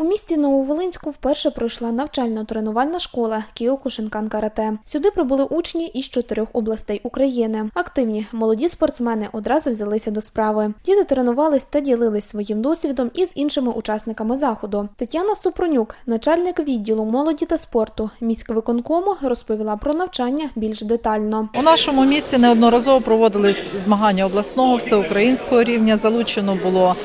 У місті Нововолинську вперше пройшла навчально-тренувальна школа Кіокушинкан карате. Сюди прибули учні із чотирьох областей України. Активні молоді спортсмени одразу взялися до справи. Діти тренувались та ділились своїм досвідом із іншими учасниками заходу. Тетяна Супронюк, начальник відділу молоді та спорту міськвиконкому, розповіла про навчання більш детально. У нашому місті неодноразово проводились змагання обласного, всеукраїнського рівня. Залучено було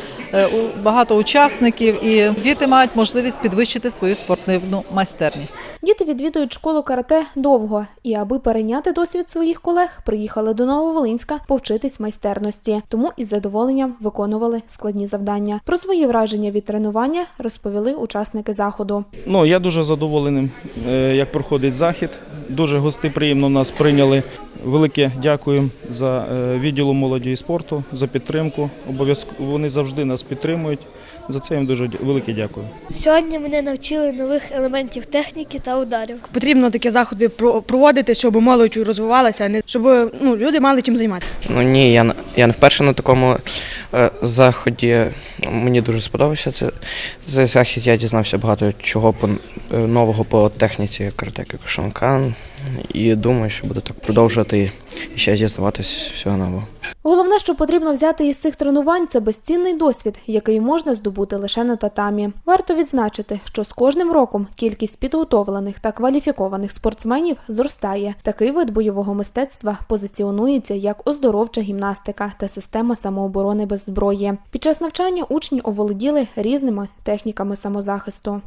багато учасників, і діти мають можливість підвищити свою спортивну майстерність. Діти відвідують школу карате довго, і аби перейняти досвід своїх колег, приїхали до Нововолинська повчитись майстерності, тому із задоволенням виконували складні завдання. Про свої враження від тренування розповіли учасники заходу. Ну, я дуже задоволений, е, як проходить захід. Дуже гостеприємно нас прийняли. Велике дякую за е, відділу молоді і спорту, за підтримку. Обов'язково вони завжди нас підтримують. За це їм дуже велике дякую. Сьогодні мене навчили нових елементів техніки та ударів. Потрібно такі заходи про- проводити, щоб молодь розвивалася, а не щоб ну, люди мали чим займатися. Ну ні, я, на- я не вперше на такому е, заході. Мені дуже сподобався це, цей захід. Я дізнався багато чого по, е, нового по техніці карате Кокошонкан. І думаю, що буду так продовжувати і ще дізнаватись всього нового. Головне, що потрібно взяти із цих тренувань, це безцінний досвід, який можна здобути лише на татамі. Варто відзначити, що з кожним роком кількість підготовлених та кваліфікованих спортсменів зростає. Такий вид бойового мистецтва позиціонується як оздоровча гімнастика та система самооборони без зброї. Під час навчання учні оволоділи різними техніками самозахисту.